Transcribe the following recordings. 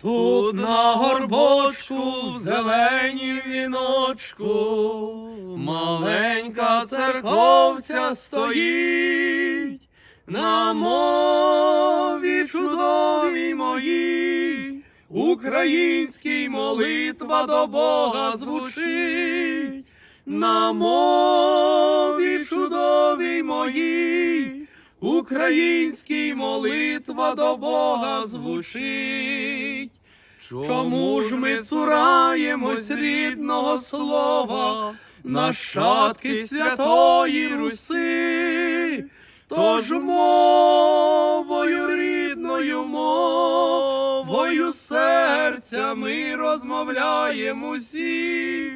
Тут на горбочку в зеленім віночку маленька церковця стоїть. На мові чудовій моїй, українській молитва до Бога звучить, на мові чудовій моїй, українській молитва до Бога звучить. Чому ж ми цураємось рідного слова, нащадки святої Руси? Тож мовою рідною мовою серця ми розмовляємо усі.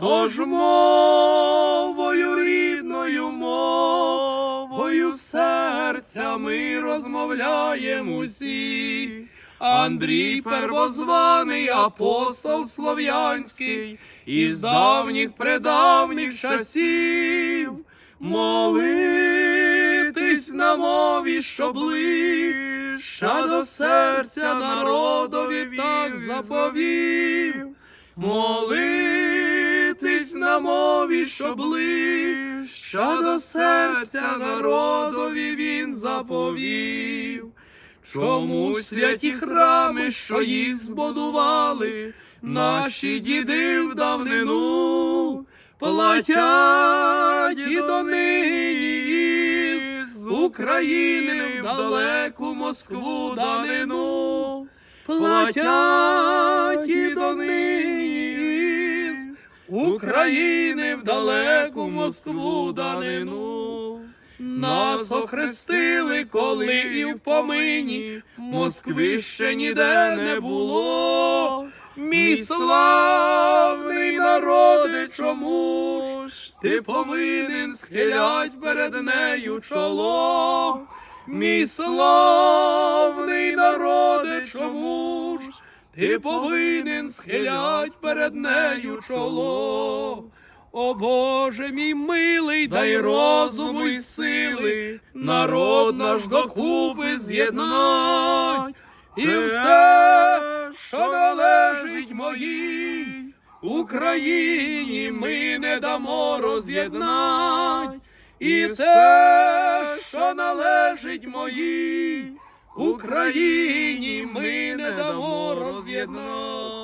Тож мовою рідною мовою серця ми розмовляємо усі. Андрій первозваний апостол слов'янський із давніх предавніх часів молитись на мові, що ближча до серця народові так заповів. Молитись на мові, що ближча до серця народові він заповів. Чому святі храми, що їх збудували, наші діди в давнину, платять і до з України в далеку Москву данину, платять і до України в далеку Москву данину. Нас охрестили, коли і в помині Москви ще ніде не було. Мій славний народи, чому ж ти повинен схилять перед нею чоло? Мій славний народи, чому ж ти повинен схилять перед нею чоло? О Боже мій милий, дай розуму й сили, народ наш докупи з'єднать, і все, що належить моїй Україні, ми не дамо роз'єднать, і те, що належить моїй Україні, ми не дамо роз'єднать.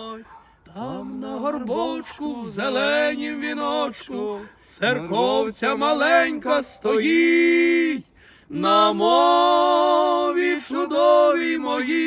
Там на горбочку в зеленім віночку церковця маленька стоїть на мові чудовій моїй.